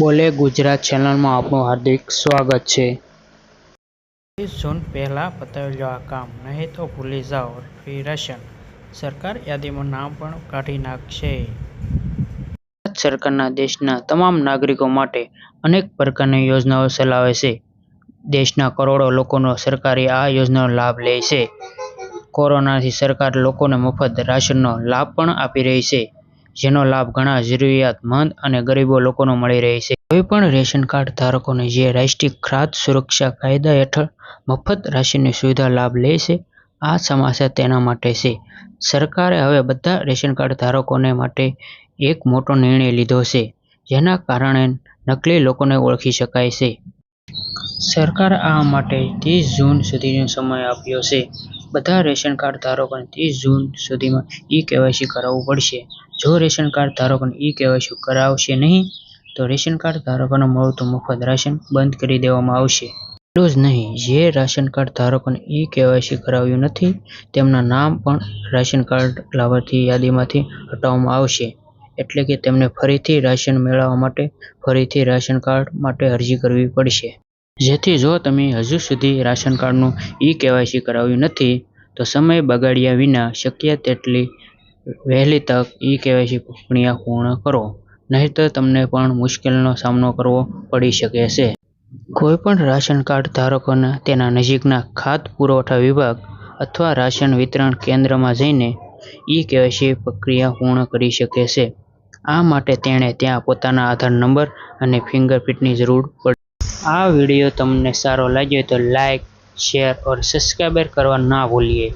બોલે ગુજરાત ચેનલમાં આપનું હાર્દિક સ્વાગત છે. ત્રીસ જૂન પહેલાં પતાવી લો આ કામ નહીં તો ભૂલી જાઓ રાશન સરકાર યાદીમાં નામ પણ કાઢી નાખશે. ભારત સરકારના દેશના તમામ નાગરિકો માટે અનેક પ્રકારની યોજનાઓ ચલાવે છે. દેશના કરોડો લોકોનો સરકારી આ યોજનાનો લાભ લે છે. કોરોનાથી સરકાર લોકોને મફત રાશનનો લાભ પણ આપી રહી છે. જેનો લાભ ઘણા જરૂરિયાતમંદ અને ગરીબો લોકોને મળી રહે છે. કોઈ પણ રેશન કાર્ડ ધારકોને જે રાષ્ટ્રીય ખાદ્ય સુરક્ષા કાયદા હેઠળ મફત રાશનની સુવિધા લાભ લે છે, આ સમસ્યા તેના માટે છે. સરકારે હવે બધા રેશન કાર્ડ ધારકોને માટે એક મોટો નિર્ણય લીધો છે, જેના કારણે નકલી લોકોને ઓળખી શકાય છે. સરકારે આ માટે ત્રીસ જૂન સુધીનો સમય આપ્યો છે. બધા રેશન કાર્ડ ધારકોને ત્રીસ જૂન સુધીમાં ઈ કેવાયસી કરાવવું પડશે. જો રેશન કાર્ડ ધારકોને ઈ કેવાયસી કરાવશે નહીં, તો રેશન કાર્ડ ધારકોને મળતું મફત રાશન બંધ કરી દેવામાં આવશે. એટલું જ નહીં, જે રાશન કાર્ડ ધારકોને ઈ કેવાયસી કરાવ્યું નથી, તેમના નામ પણ રાશન કાર્ડ લાભાર્થી યાદીમાંથી હટાવવામાં આવશે. એટલે કે તેમને ફરીથી રાશન મેળવવા માટે ફરીથી રાશન કાર્ડ માટે અરજી કરવી પડશે. જેથી જો તમે હજુ સુધી રાશન કાર્ડનું ઈ કેવાયસી કરાવ્યું નથી, તો સમય બગાડ્યા વિના શક્ય તેટલી વહેલી તક ઈ કેવાયસી પ્રક્રિયા પૂર્ણ કરો. નહીંતર તમને પણ મુશ્કેલીનો સામનો કરવો પડી શકે છે. કોઈપણ રાશન કાર્ડ ધારકોને તેના નજીકના ખાદ્ય પુરવઠા વિભાગ અથવા રાશન વિતરણ કેન્દ્રમાં જઈને ઈ કેવાયસી પ્રક્રિયા પૂર્ણ કરી શકે છે. આ માટે તેણે ત્યાં પોતાના આધાર નંબર અને ફિંગરપ્રિન્ટની જરૂર પડશે આ વીડિયો તમને સારો લાગ્યો તો લાઇક શેર ઓર સબસ્ક્રાઈબર કરવા ના ભૂલીએ.